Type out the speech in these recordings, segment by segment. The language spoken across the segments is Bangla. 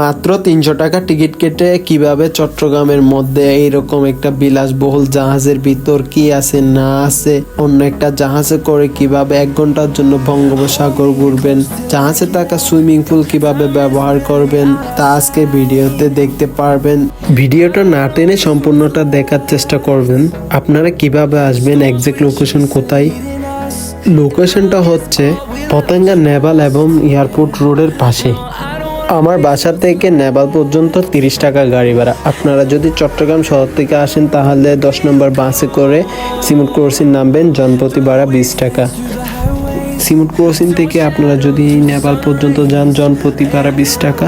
মাত্র তিনশো টাকা টিকিট কেটে কীভাবে চট্টগ্রামের মধ্যে এইরকম একটা বিলাসবহুল জাহাজের ভিতর কি আছে, না আছে, অন্য একটা জাহাজে করে কীভাবে এক ঘণ্টার জন্য বঙ্গোপসাগর ঘুরবেন, জাহাজে থাকা সুইমিং পুল কীভাবে ব্যবহার করবেন, তা আজকে ভিডিওতে দেখতে পারবেন। ভিডিওটা না টেনে সম্পূর্ণটা দেখার চেষ্টা করবেন। আপনারা কীভাবে আসবেন একজ্যাক্ট লোকেশন কোথায়? লোকেশনটা হচ্ছে পতেঙ্গা নেভাল এবং এয়ারপোর্ট রোডের পাশে। আমার বাসা থেকে নেভাল পর্যন্ত তিরিশ টাকা গাড়ি ভাড়া। আপনারা যদি চট্টগ্রাম শহর থেকে আসেন, তাহলে দশ নম্বর বাসে করে সিমুট ক্রসিং নামবেন, জনপ্রতি ভাড়া বিশ টাকা। সিমুট ক্রসিং থেকে আপনারা যদি নেপাল পর্যন্ত যান, জনপ্রতি ভাড়া বিশ টাকা।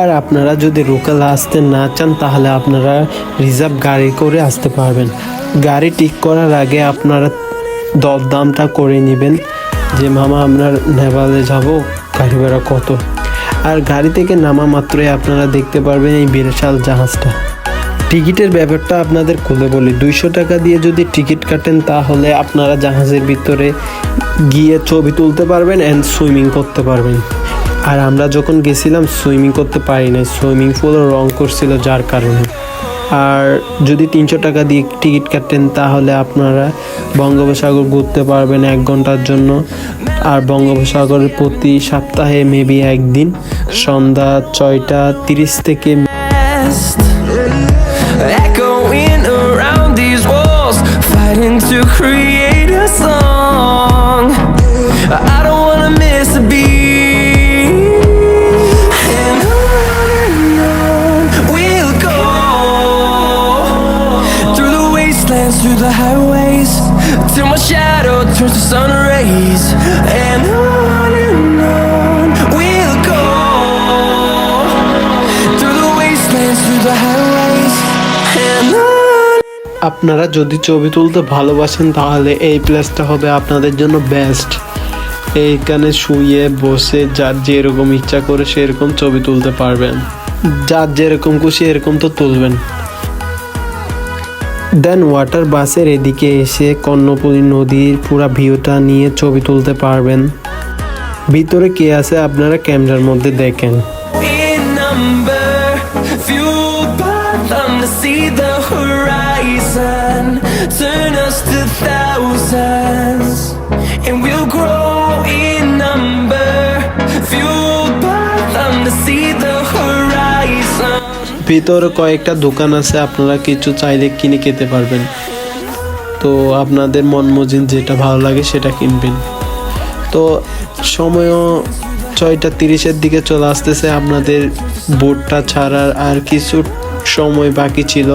আর আপনারা যদি লোকাল আসতে না চান, তাহলে আপনারা রিজার্ভ গাড়ি করে আসতে পারবেন। গাড়ি ঠিক করার আগে আপনারা দরদামটা করে নেবেন যে, মামা, আমরা নেপালে যাব, গাড়ি ভাড়া কত? আর গাড়ি থেকে নামা মাত্রই আপনারা দেখতে পারবেন এই বিশাল জাহাজটা। টিকিটের ব্যাপারটা আপনাদের খুলে বলি। দুইশো টাকা দিয়ে যদি টিকিট কাটেন, তাহলে আপনারা জাহাজের ভিতরে গিয়ে ছবি তুলতে পারবেন অ্যান্ড সুইমিং করতে পারবেন। আর আমরা যখন গেছিলাম, সুইমিং করতে পারি না সুইমিং পুলও রং করছিল যার কারণে। আর যদি তিনশো টাকা দিয়ে টিকিট কাটেন, তাহলে আপনারা বঙ্গোপসাগর ঘুরতে পারবেন এক ঘণ্টার জন্য। আর বঙ্গোপসাগরের প্রতি সপ্তাহে মেবি একদিন, সন্ধ্যা ছয়টা তিরিশ থেকে to create wastelands, through the highways Till my shadow turns to sun rays And on and on we'll go through the wastelands, through the highways, and on. আপনারা যদি ছবি তুলতে ভালোবাসেন তাহলে এই প্লেসটা হবে আপনাদের জন্য বেস্ট এইখানে শুয়ে বসে যার যেরকম ইচ্ছা করে সেরকম ছবি তুলতে পারবেন যার যেরকম খুশি এরকম তো তুলবেন দেন ওয়াটার বাসের এদিকে এসে কর্ণপুরী নদীর পুরা ভিউটা নিয়ে ছবি তুলতে পারবেন। ভিতরে কে আছে আপনারা ক্যামেরার মধ্যে দেখেন। And we'll grow ভিতরে কয়েকটা দোকান আছে, আপনারা কিছু চাইলে কিনে খেতে পারবেন। তো আপনাদের মন মজিন যেটা ভালো লাগে সেটা কিনবেন। তো সময়ও ছয়টা তিরিশের দিকে চলে আসতেছে, আপনাদের বোর্ডটা ছাড়ার আর কিছু সময় বাকি ছিল।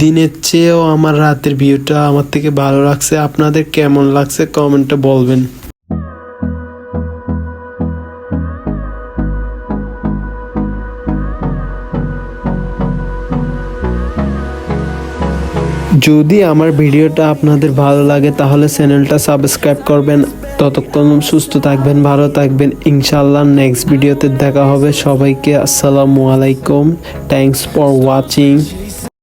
দিনের চেয়েও আমার রাতের ভিউটা আমার থেকে ভালো লাগছে। আপনাদের কেমন লাগছে কমেন্টে বলবেন। যদি আমার ভিডিওটা আপনাদের ভালো লাগে, তাহলে চ্যানেলটা সাবস্ক্রাইব করবেন। ততক্ষণ সুস্থ থাকবেন, ভালো থাকবেন। ইনশাল্লাহ নেক্সট ভিডিওতে দেখা হবে। সবাইকে আসসালামু আলাইকুম। Thanks for watching